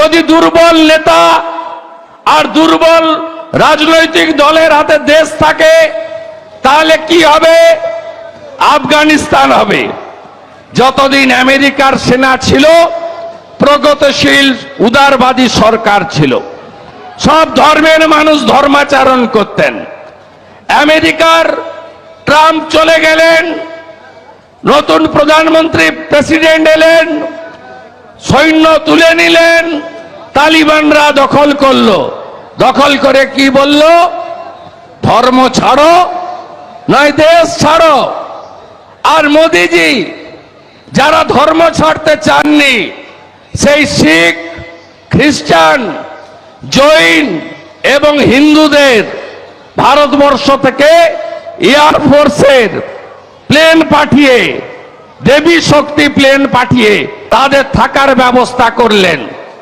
যদি দুর্বল নেতা আর দুর্বল রাজনৈতিক দলের হাতে দেশ থাকে, তাহলে কি হবে? আফগানিস্তান হবে। যতদিন আমেরিকার সেনা ছিল, প্রগতিশীল, উদারবাদী সরকার ছিল। সব ধর্মের মানুষ ধর্মাচরণ করতেন। আমেরিকার ট্রাম্প চলে গেলেন, নতুন প্রধানমন্ত্রী, প্রেসিডেন্ট এলেন সৈন্য তুলে নিলেন, তালিবানরা দখল করল। দখল করে কি বলল? ধর্ম ছাড়ো, নয় দেশ ছাড়ো। আর মোদিজি, যারা ধর্ম ছাড়তে চাননি, সেই শিখ, খ্রিস্টান, জৈন এবং হিন্দুদের ভারতবর্ষ থেকে এয়ারফোর্সের প্লেন পাঠিয়ে দেবী শক্তি প্লেন পাঠিয়ে তাদের থাকার ব্যবস্থা করলেন।